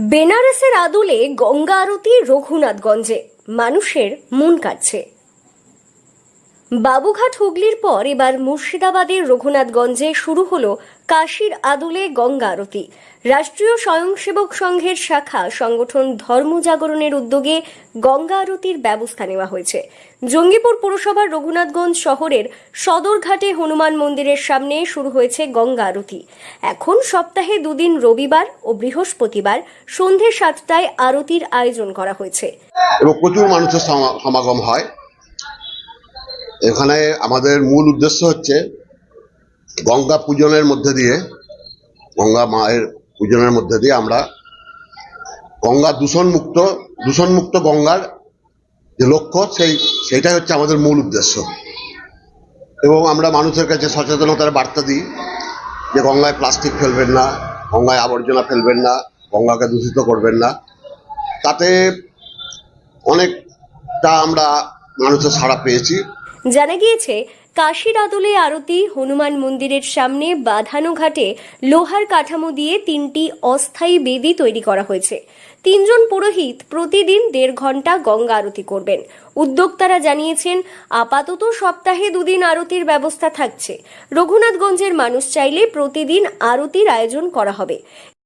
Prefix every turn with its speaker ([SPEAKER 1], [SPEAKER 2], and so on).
[SPEAKER 1] বেনারসের আদলে গঙ্গা আরতি রঘুনাথগঞ্জে। মানুষের মন কাটছে। বাবুঘাট হুগলির পর এবার মুর্শিদাবাদের রঘুনাথগঞ্জে শুরু হলো কাশীর আদলে গঙ্গা আরতি। রাষ্ট্রীয় স্বয়ংসেবক সংঘের শাখা সংগঠন ধর্ম জাগরণের উদ্যোগে গঙ্গা আরতির ব্যবস্থা নেওয়া হয়েছে। জঙ্গিপুর পুরসভার রঘুনাথগঞ্জ শহরের সদরঘাটে হনুমান মন্দিরের সামনে শুরু হয়েছে গঙ্গা আরতি। এখন সপ্তাহে দুদিন রবিবার ও বৃহস্পতিবার সন্ধে সাতটায় আরতির আয়োজন করা হয়েছে।
[SPEAKER 2] প্রচুর মানুষের সমাগম হয়। এখানে আমাদের মূল উদ্দেশ্য হচ্ছে গঙ্গা পূজনের মধ্যে দিয়ে, গঙ্গা মায়ের পূজনের মধ্যে দিয়ে আমরা গঙ্গা দূষণমুক্ত দূষণমুক্ত গঙ্গার যে লক্ষ্য, সেই, সেইটাই হচ্ছে আমাদের মূল উদ্দেশ্য। এবং আমরা মানুষের কাছে সচেতনতার বার্তা দিই যে গঙ্গায় প্লাস্টিক ফেলবেন না, গঙ্গায় আবর্জনা ফেলবেন না, গঙ্গাকে দূষিত করবেন না। তাতে অনেকটা আমরা মানুষের সাড়া পেয়েছি।
[SPEAKER 1] জানা গিয়েছে, কাশীর আদলে আরতি হনুমান মন্দিরের সামনে বাঁধানো ঘাটে লোহার কাঠামো দিয়ে তিনটি অস্থায়ী বেদি তৈরি করা হয়েছে। তিনজন পুরোহিত প্রতিদিন দেড় ঘণ্টা গঙ্গা আরতি করবেন। উদ্যোক্তারা জানিয়েছেন, আপাতত সপ্তাহে দুদিন আরতির ব্যবস্থা থাকছে। রঘুনাথগঞ্জের মানুষ চাইলে প্রতিদিন আরতির আয়োজন করা হবে।